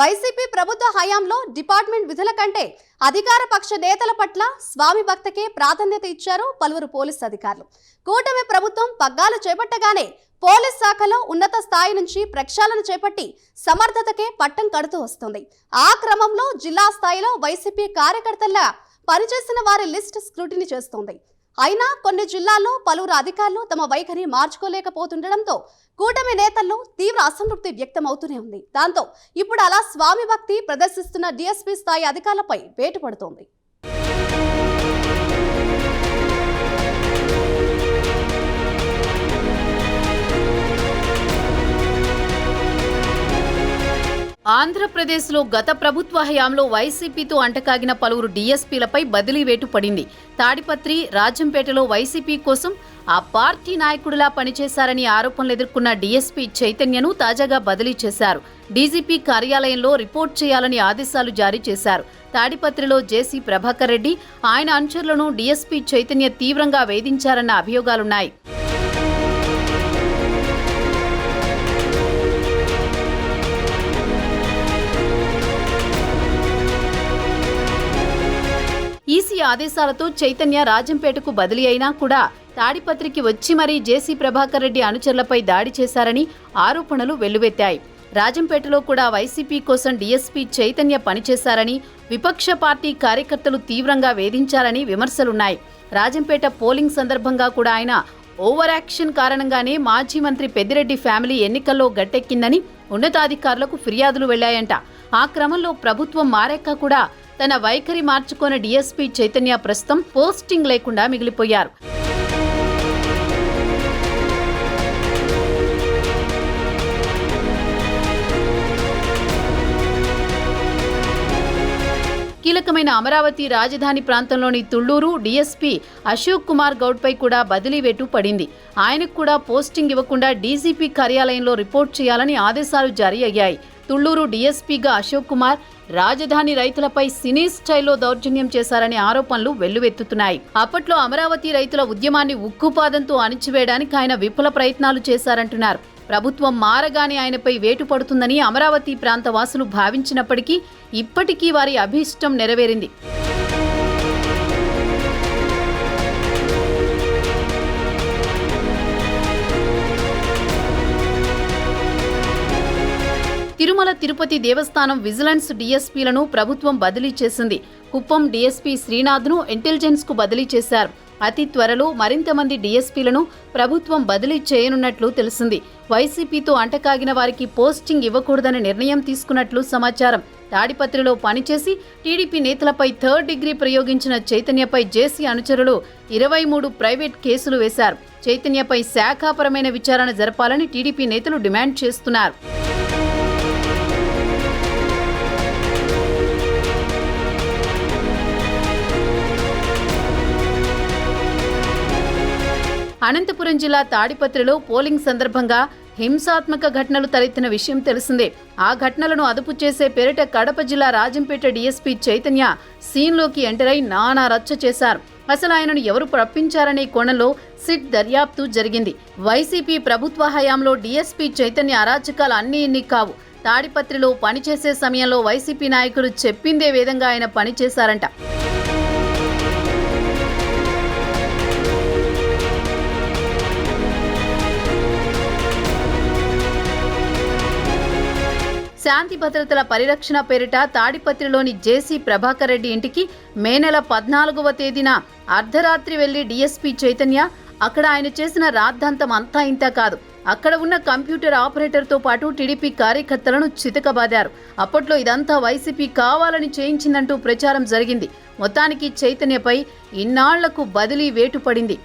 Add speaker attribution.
Speaker 1: YCP ప్రభుత్వ హయాంలో department విధుల కంటే అధికార పక్ష నేతల పట్ల స్వామి భక్తకే ప్రాధాన్యత ఇచ్చారు పలువురు పోలీస్ అధికారులు. కూటమి ప్రభుత్వం పగ్గాలు చేపట్టగానే పోలీస్ శాఖలో ఉన్నత స్థాయి నుంచి ప్రక్షాళన చేపట్టి సమర్థతకే పట్టం కడుతూ వస్తుంది. ఆ క్రమంలో జిల్లా స్థాయిలో వైసీపీ కార్యకర్తల్లా పనిచేసిన వారి లిస్ట్ స్క్రూటినీ చేస్తోంది. అయినా కొన్ని జిల్లాల్లో పలువురు అధికారులు తమ వైఖరి మార్చుకోలేకపోతుండటంతో కూటమి నేతల్లో తీవ్ర అసంతృప్తి వ్యక్తమవుతూనే ఉంది. దాంతో ఇప్పుడు అలా స్వామి భక్తి ప్రదర్శిస్తున్న డిఎస్పీ స్థాయి అధికారులపై వేటు పడుతోంది.
Speaker 2: ఆంధ్రప్రదేశ్లో గత ప్రభుత్వ హయాంలో వైసీపీతో అంటకాగిన పలువురు డీఎస్పీలపై బదిలీ వేటు పడింది. తాడిపత్రి రాజంపేటలో వైసీపీ కోసం ఆ పార్టీ నాయకుడిలా పనిచేశారని ఆరోపణలు ఎదుర్కొన్న డీఎస్పీ చైతన్యను తాజాగా బదిలీ చేశారు. డీజీపీ కార్యాలయంలో రిపోర్ట్ చేయాలని ఆదేశాలు జారీ చేశారు. తాడిపత్రిలో జేసీ ప్రభాకర్ రెడ్డి ఆయన అనుచరులను డీఎస్పీ చైతన్య తీవ్రంగా వేధించారన్న అభియోగాలున్నాయి. ఆదేశాలతో చైతన్య రాజంపేటకు బదిలీ అయినా కూడా తాడిపత్రికి వచ్చి మరీ జేసీ ప్రభాకర్ రెడ్డి అనుచరులపై దాడి చేశారని ఆరోపణలు వెల్లువెత్తాయి. రాజంపేటలో కూడా వైసీపీ కోసం డీఎస్పీ చైతన్య పనిచేశారని విపక్ష పార్టీ కార్యకర్తలు తీవ్రంగా వేధించారని విమర్శలున్నాయి. రాజంపేట పోలింగ్ సందర్భంగా కూడా ఆయన ఓవర్ యాక్షన్ కారణంగానే మాజీ మంత్రి పెద్దిరెడ్డి ఫ్యామిలీ ఎన్నికల్లో గట్టెక్కిందని ఉన్నతాధికారులకు ఫిర్యాదులు వెళ్ళాయంట. ఆ క్రమంలో ప్రభుత్వం మారాక కూడా తన వైఖరి మార్చుకున్న డీఎస్పీ చైతన్య ప్రస్తుతం పోస్టింగ్ లేకుండా మిగిలిపోయారు. కీలకమైన అమరావతి రాజధాని ప్రాంతంలోని తుళ్ళూరు డీఎస్పీ అశోక్ కుమార్ గౌడ్పై కూడా బదిలీ వేటు పడింది. ఆయనకు కూడా పోస్టింగ్ ఇవ్వకుండా డీజీపీ కార్యాలయంలో రిపోర్ట్ చేయాలని ఆదేశాలు జారీ అయ్యాయి. తుళ్ళూరు డీఎస్పీగా అశోక్ కుమార్ రాజధాని రైతులపై సినీ స్టైల్లో దౌర్జన్యం చేశారనే ఆరోపణలు వెల్లువెత్తుతున్నాయి. అప్పట్లో అమరావతి రైతుల ఉద్యమాన్ని ఉక్కుపాదంతో అణిచివేయడానికి ఆయన విఫల ప్రయత్నాలు చేశారంటున్నారు. ప్రభుత్వం మారగానే ఆయనపై వేటు పడుతుందని అమరావతి ప్రాంత వాసులు భావించినప్పటికీ ఇప్పటికీ వారి అభీష్టం నెరవేరింది. తిరుమల తిరుపతి దేవస్థానం విజిలెన్స్ డీఎస్పీలను ప్రభుత్వం బదిలీ చేసింది. కుప్పం డీఎస్పీ శ్రీనాథ్ను ఇంటెలిజెన్స్కు బదిలీ చేశారు. అతి త్వరలో మరింత మంది డీఎస్పీలను ప్రభుత్వం బదిలీ చేయనున్నట్లు తెలిసింది. వైసీపీతో అంటకాగిన వారికి పోస్టింగ్ ఇవ్వకూడదనే నిర్ణయం తీసుకున్నట్లు సమాచారం. తాడిపత్రిలో పనిచేసి టీడీపీ నేతలపై థర్డ్ డిగ్రీ ప్రయోగించిన చైతన్యపై జేసీ అనుచరులు ఇరవై మూడు ప్రైవేట్ కేసులు వేశారు. చైతన్యపై శాఖాపరమైన విచారణ జరపాలని టీడీపీ నేతలు డిమాండ్ చేస్తున్నారు. అనంతపురం జిల్లా తాడిపత్రిలో పోలింగ్ సందర్భంగా హింసాత్మక ఘటనలు తలెత్తిన విషయం తెలిసిందే. ఆ ఘటనలను అదుపు చేసే పేరిట కడప జిల్లా రాజంపేట డీఎస్పీ చైతన్య సీన్లోకి ఎంటర్ అయి నానా రచ్చ చేశారు. అసలు ఆయనను ఎవరు రప్పించారనే కోణంలో సిట్ దర్యాప్తు జరిగింది. వైసీపీ ప్రభుత్వ హయాంలో డీఎస్పీ చైతన్య అరాచకాలు అన్నీ ఇన్ని కావు. తాడిపత్రిలో పనిచేసే సమయంలో వైసీపీ నాయకులు చెప్పిందే విధంగా ఆయన పనిచేశారంట. శాంతి భద్రతల పరిరక్షణ పేరిట తాడిపత్రిలోని జేసీ ప్రభాకర్ రెడ్డి ఇంటికి మే నెల పద్నాలుగవ తేదీన అర్ధరాత్రి వెళ్ళి డీఎస్పీ చైతన్య అక్కడ ఆయన చేసిన రాద్ధాంతం అంతా ఇంత కాదు. అక్కడ ఉన్న కంప్యూటర్ ఆపరేటర్తో పాటు టీడీపీ కార్యకర్తలను చితకబాదారు. అప్పట్లో ఇదంతా వైసీపీ కావాలని చేయించిందంటూ ప్రచారం జరిగింది. మొత్తానికి చైతన్యపై ఇన్నాళ్ళకు బదిలీ వేటు పడింది.